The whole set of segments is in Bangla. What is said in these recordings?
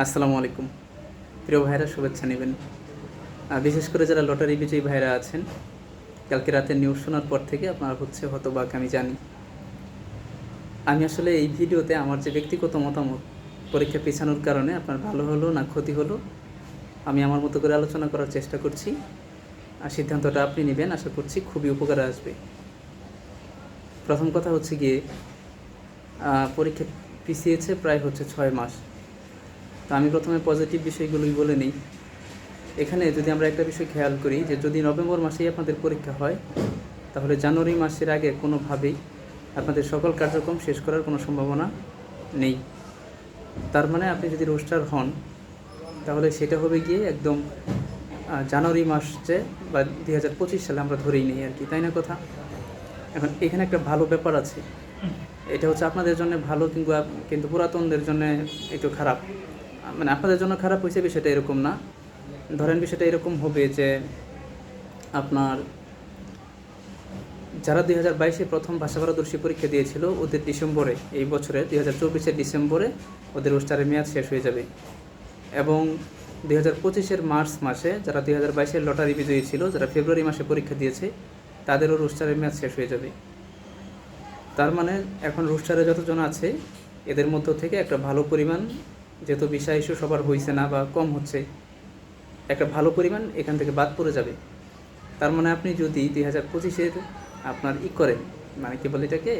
আসসালামু আলাইকুম। প্রিয় ভাইরা শুভেচ্ছা নেবেন। বিশেষ করে যারা লটারি বিজয়ী ভাইরা আছেন, কালকে রাতে নিউজ শোনার পর থেকে আপনার হচ্ছে হতবাক, আমি জানি। আমি আসলে এই ভিডিওতে আমার যে ব্যক্তিগত মতামত, পরীক্ষা পিছানোর কারণে আপনার ভালো হলো না ক্ষতি হলো, আমি আমার মতো করে আলোচনা করার চেষ্টা করছি। আর সিদ্ধান্তটা আপনি নেবেন, আশা করছি খুবই উপকারে আসবে। প্রথম কথা হচ্ছে গিয়ে পরীক্ষা পিছিয়েছে প্রায় হচ্ছে ছয় মাস। তো আমি প্রথমে পজিটিভ বিষয়গুলোই বলে নিই। এখানে যদি আমরা একটা বিষয় খেয়াল করি যে যদি নভেম্বর মাসেই আপনাদের পরীক্ষা হয়, তাহলে জানুয়ারি মাসের আগে কোনোভাবেই আপনাদের সকল কার্যক্রম শেষ করার কোনো সম্ভাবনা নেই। তার মানে আপনি যদি রোস্টার হন, তাহলে সেটা হবে গিয়ে একদম জানুয়ারি মাসে বা দুই হাজার পঁচিশ সালে আমরা ধরেই নিই আর কি, তাই না কথা? এখন এখানে একটা ভালো ব্যাপার আছে। এটা হচ্ছে আপনাদের জন্য ভালো কিংবা কিন্তু পুরাতনদের জন্য একটু খারাপ। মানে আপনাদের জন্য খারাপ হয়েছে বিষয়টা এরকম না। ধরেন বিষয়টা এরকম হবে যে আপনার যারা দুই হাজার বাইশে প্রথম ভাষা পারদর্শী পরীক্ষা দিয়েছিল, ওদের ডিসেম্বরে, এই বছরে, দুই হাজার চব্বিশের ডিসেম্বরে ওদের রোস্টারের মেয়াদ শেষ হয়ে যাবে। এবং দুই হাজার পঁচিশের মার্চ মাসে যারা দুই হাজার বাইশের লটারি বিজয়ী ছিল, যারা ফেব্রুয়ারি মাসে পরীক্ষা দিয়েছে, তাদেরও রোস্টারের মেয়াদ শেষ হয়ে যাবে। তার মানে এখন রোস্টারে যতজন আছে, এদের মধ্য থেকে একটা ভালো পরিমাণ যেহেতু বিষয় ইস্যু সবার হয়েছে না বা কম হচ্ছে, একটা ভালো পরিমাণ এখান থেকে বাদ পড়ে যাবে। তার মানে আপনি যদি দুই হাজার পঁচিশের আপনার ই করেন মানে কি বলে এটাকে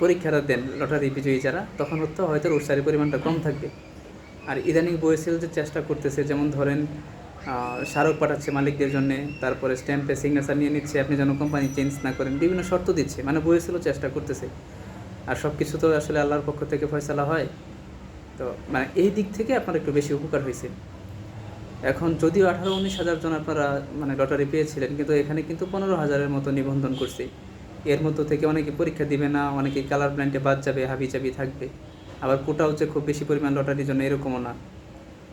পরীক্ষাটা দেন লটারি বিজয়ী যারা, তখন হয়তো হয়তো রোস্টারের পরিমাণটা কম থাকবে। আর ইদানিং বয়েসেল যে চেষ্টা করতেছে, যেমন ধরেন স্মারক পাঠাচ্ছে মালিকদের জন্য, তারপরে স্ট্যাম্পে সিগনেচার নিয়ে নিচ্ছে, আপনি যেন কোম্পানি চেঞ্জ না করেন, বিভিন্ন শর্ত দিচ্ছে মানে বয়েসেলও চেষ্টা করতেছে। আর সব কিছু তো আসলে আল্লাহর পক্ষ থেকে ফয়সালা হয়। তো মানে এই দিক থেকে আপনার একটু বেশি উপকার হয়েছে। এখন যদিও আঠারো, উনিশ হাজার জন আপনারা মানে লটারি পেয়েছিলেন, কিন্তু এখানে কিন্তু পনেরো হাজারের মতো নিবন্ধন করছে। এর মধ্য থেকে অনেকে পরীক্ষা দিবে না, অনেকে কালার ব্ল্যান্ডে বাদ যাবে, হাবি চাবি থাকবে। আবার কোটাও যে খুব বেশি পরিমাণ লটারির জন্য, এরকমও না।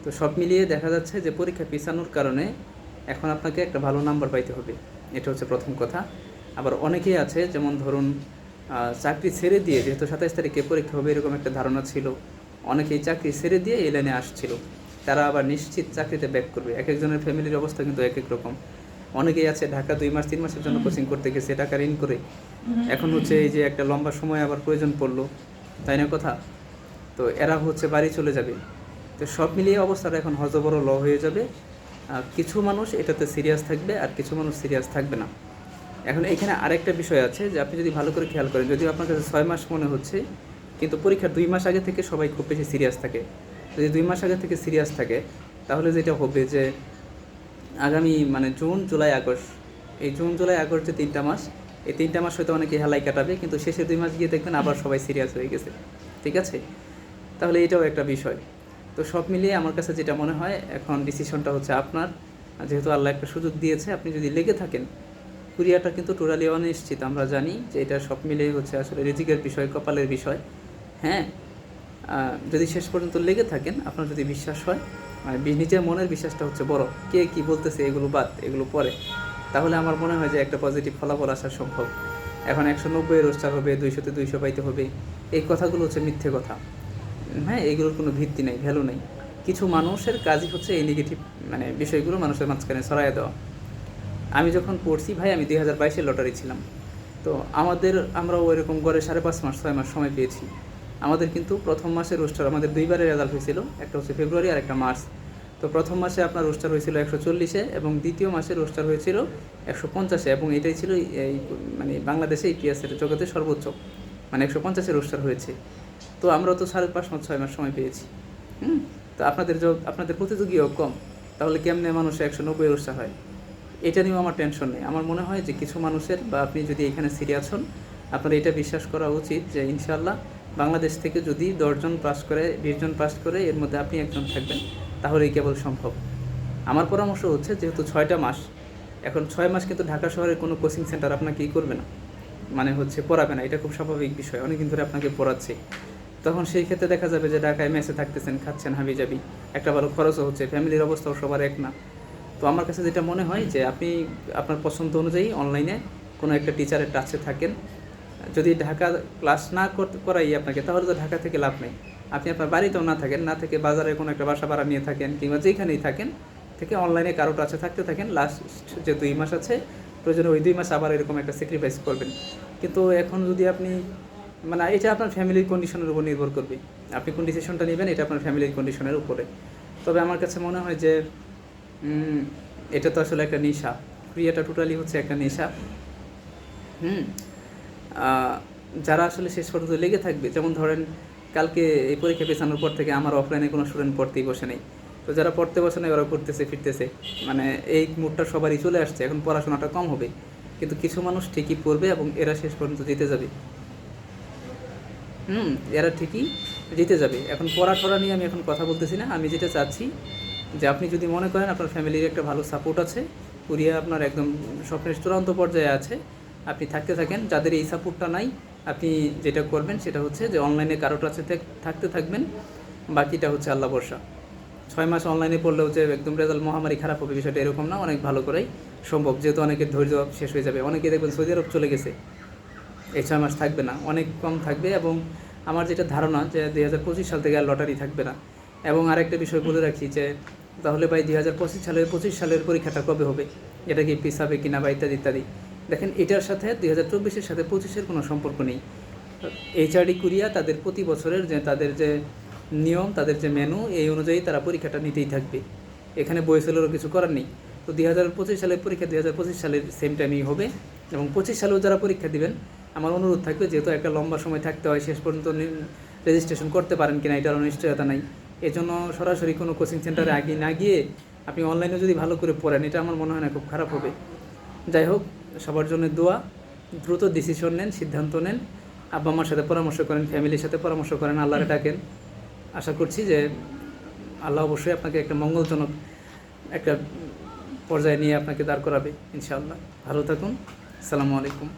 তো সব মিলিয়ে দেখা যাচ্ছে যে পরীক্ষা পিছানোর কারণে এখন আপনাকে একটা ভালো নাম্বার পাইতে হবে। এটা হচ্ছে প্রথম কথা। আবার অনেকেই আছে, যেমন ধরুন চাকরি ছেড়ে দিয়ে যেহেতু সাতাইশ তারিখে পরীক্ষা হবে, এরকম একটা ধারণা ছিল। অনেকেই চাকরি ছেড়ে দিয়ে এই লাইনে আসছিল। তারা আবার নিশ্চিত চাকরিতে ব্যাক করবে। এক একজনের ফ্যামিলির অবস্থা কিন্তু এক এক রকম। অনেকেই আছে ঢাকা দুই মাস তিন মাসের জন্য কোচিং করতে গেছে টাকা ঋণ করে। এখন হচ্ছে এই যে একটা লম্বা সময় আবার প্রয়োজন পড়ল। তাই না কথা? তো এরা হচ্ছে বাড়ি চলে যাবে। তো সব মিলিয়ে অবস্থাটা এখন হজবড় ল হয়ে যাবে। আর কিছু মানুষ এটাতে সিরিয়াস থাকবে আর কিছু মানুষ সিরিয়াস থাকবে না। এখন এখানে আরেকটা বিষয় আছে যে আপনি যদি ভালো করে খেয়াল করেন যদিও আপনার কাছে ছয় মাস মনে হচ্ছে কিন্তু পরীক্ষার দুই মাস আগে থেকে সবাই খুব বেশি সিরিয়াস থাকে। যদি দুই মাস আগে থেকে সিরিয়াস থাকে, তাহলে যেটা হবে যে, আগামী মানে জুন, জুলাই, আগস্ট, এই জুন, জুলাই, আগস্ট যে তিনটা মাস, এই তিনটা মাস হয়তো অনেকে হেলাই কাটাবে, কিন্তু শেষের দুই মাস গিয়ে দেখবেন আবার সবাই সিরিয়াস হয়ে গেছে। ঠিক আছে? তাহলে এটাও একটা বিষয়। তো সব মিলিয়ে আমার কাছে যেটা মনে হয়, এখন ডিসিশনটা হচ্ছে আপনার। যেহেতু আল্লাহ একটা সুযোগ দিয়েছে, আপনি যদি লেগে থাকেন, কুরিয়াটা কিন্তু টোটালি অনিশ্চিত, আমরা জানি যে এটা সব মিলিয়ে হচ্ছে আসলে রিজিকের বিষয়, কপালের বিষয়। হ্যাঁ যদি শেষ পর্যন্ত লেগে থাকেন, আপনার যদি বিশ্বাস হয় মানে নিজের মনের বিশ্বাসটা হচ্ছে বড়। কে কি বলতেছে, এগুলো বাদ, এগুলো পরে। তাহলে আমার মনে হয় যে একটা পজিটিভ ফলাফল আসা সম্ভব। এখন একশো নব্বই রোস্টার হবে, দুইশোতে দুইশো পাইতে হবে। এই কথাগুলো হচ্ছে মিথ্যে কথা। হ্যাঁ এগুলোর কোনো ভিত্তি নেই, ভ্যালু নেই। কিছু মানুষের কাজই হচ্ছে এই নেগেটিভ মানে বিষয়গুলো মানুষের মাঝখানে ছড়াই দেওয়া। আমি যখন পড়ছি, ভাই, আমি দুই হাজার বাইশে লটারি ছিলাম। তো আমাদের, আমরাও ওইরকম গড়ে সাড়ে পাঁচ মাস, ছয় মাস সময় পেয়েছি। আমাদের কিন্তু প্রথম মাসে রোস্টার, আমাদের দুইবারের রেজাল্ট হয়েছিল। একটা হচ্ছে ফেব্রুয়ারি আর একটা মার্চ। তো প্রথম মাসে আপনার রোস্টার হয়েছিল একশো চল্লিশে এবং দ্বিতীয় মাসে রোস্টার হয়েছিল একশো পঞ্চাশে এবং এটাই ছিল এই মানে বাংলাদেশে ইপিএসের জগতে সর্বোচ্চ। মানে একশো পঞ্চাশে রোস্টার হয়েছে। তো আমরা তো সাড়ে পাঁচ মাস, ছয় মাস সময় পেয়েছি। হুম? তো আপনাদের আপনাদের প্রতিযোগীও কম। তাহলে কেমনে মানুষ একশো নব্বই রোস্টার হয়? এটা নিয়েও আমার টেনশন নেই। আমার মনে হয় যে কিছু মানুষের বা আপনি যদি এখানে সিরিয়াস হন, আপনার এটা বিশ্বাস করা উচিত যে ইনশাল্লাহ বাংলাদেশ থেকে যদি দশজন পাস করে, বিশজন পাস করে, এর মধ্যে আপনি একজন থাকবেন, তাহলেই কেবল সম্ভব। আমার পরামর্শ হচ্ছে, যেহেতু ছয়টা মাস, এখন ছয় মাস কিন্তু ঢাকা শহরের কোনো কোচিং সেন্টার আপনাকে ই করবে না। মানে হচ্ছে পড়াবে না, এটা খুব স্বাভাবিক বিষয়, অনেকদিন ধরে আপনাকে পড়াচ্ছে। তখন সেই ক্ষেত্রে দেখা যাবে যে ঢাকায় মেসে থাকতেছেন, খাচ্ছেন হাবি যাবি একটা ভালো খরচও হচ্ছে, ফ্যামিলির অবস্থাও সবার এক না। তো আমার কাছে যেটা মনে হয় যে আপনি, আপনার পছন্দ অনুযায়ী অনলাইনে কোনো একটা টিচারের টাচে থাকেন যদি ঢাকা ক্লাস না করাই আপনাকে, তাহলে তো ঢাকা থেকে লাভ নেই। আপনি আপনার বাড়িতেও না থাকেন, না থেকে বাজারে কোনো একটা বাসা ভাড়া নিয়ে থাকেন, কিংবা যেখানেই থাকেন, থেকে অনলাইনে কারোর কাছে থাকতে থাকেন লাস্ট যে দুই মাস আছে, প্রয়োজনে ওই দুই মাস আবার এরকম একটা স্যাক্রিফাইস করবেন। কিন্তু এখন যদি আপনি মানে এটা আপনার ফ্যামিলির কন্ডিশনের উপর নির্ভর করবে। আপনি কোন ডিসিশনটা নেবেন, এটা আপনার ফ্যামিলির কন্ডিশনের উপরে। তবে আমার কাছে মনে হয় যে এটা তো আসলে একটা নেশা। ক্রিয়াটা টোটালি হচ্ছে একটা নেশা। হুম? যারা আসলে শেষ পর্যন্ত লেগে থাকবে, যেমন ধরেন কালকে এই পরীক্ষা পেছানোর পর থেকে আমার অফলাইনে কোনো স্টুডেন্ট পড়তেই বসে নেই। তো যারা পড়তে বসে নেই ওরা করতেছে ফিরতেছে। মানে এই মুডটা সবারই চলে আসছে, এখন পড়াশোনাটা কম হবে। কিন্তু কিছু মানুষ ঠিকই পড়বে এবং এরা শেষ পর্যন্ত জিতে যাবে। হুম, এরা ঠিকই জিতে যাবে। এখন পড়া নিয়ে আমি এখন কথা বলতেছি না। আমি যেটা চাচ্ছি যে আপনি যদি মনে করেন আপনার ফ্যামিলির একটা ভালো সাপোর্ট আছে কুরিয়া আপনার একদম স্বপ্নের চূড়ান্ত পর্যায়ে আছে আপনি থাকতে থাকেন, যাদের এই সাপোর্টটা নাই, আপনি যেটা করবেন সেটা হচ্ছে যে অনলাইনে কারোর কাছে থাক- থাকতে থাকবেন, বাকিটা হচ্ছে আল্লাহ বর্ষা ছয় মাস অনলাইনে পড়লেও যে একদম রেজাল্ট মহামারী খারাপ হবে বিষয়টা এরকম না, অনেক ভালো করেই সম্ভব। যেহেতু অনেকের ধৈর্য শেষ হয়ে যাবে। অনেকে দেখবেন সৌদি আরব চলে গেছে। এই ছয় মাস থাকবে না। অনেক কম থাকবে এবং আমার যেটা ধারণা যে দুই হাজার পঁচিশ সাল থেকে আর লটারি থাকবে না। এবং আরেকটা বিষয় বলে রাখি যে, তাহলে ভাই দুই হাজার পঁচিশ সালের পঁচিশ সালের পরীক্ষাটা কবে হবে? এটা কি পিছাবে কিনা বা ইত্যাদি ইত্যাদি। দেখেন, এটার সাথে দুই হাজার চব্বিশের সাথে পঁচিশের কোনো সম্পর্ক নেই। এইচআরডি কুরিয়া তাদের প্রতি বছরের যে, তাদের যে নিয়ম, তাদের যে মেনু, এই অনুযায়ী তারা পরীক্ষাটা নিতেই থাকবে। এখানে বয়সেলেরও কিছু করার নেই। তো দুই হাজার পঁচিশ সালের পরীক্ষা দুই হাজার পঁচিশ সালের সেম টাইমেই হবে এবং পঁচিশ সালেও যারা পরীক্ষা দিবেন, আমার অনুরোধ থাকবে যেহেতু একটা লম্বা সময় থাকতে হয়, শেষ পর্যন্ত রেজিস্ট্রেশন করতে পারেন কিনা এটার অনিশ্চয়তা নাই। এজন্য সরাসরি কোনো কোচিং সেন্টারে আগে না গিয়ে আপনি অনলাইনে যদি ভালো করে পড়েন, এটা আমার মনে হয় না খুব খারাপ হবে। যাই হোক সবার জন্য দোয়া, দ্রুত ডিসিশন নেন, সিদ্ধান্ত নেন। আব্বা আমার সাথে পরামর্শ করেন ফ্যামিলির সাথে পরামর্শ করেন, আল্লাহরে ডাকেন। আশা করছি যে আল্লাহ অবশ্যই আপনাকে একটা মঙ্গলজনক একটা পর্যায়ে নিয়ে আপনাকে দাঁড় করাবে, ইনশাআল্লাহ। ভালো থাকুন। সালামু আলাইকুম।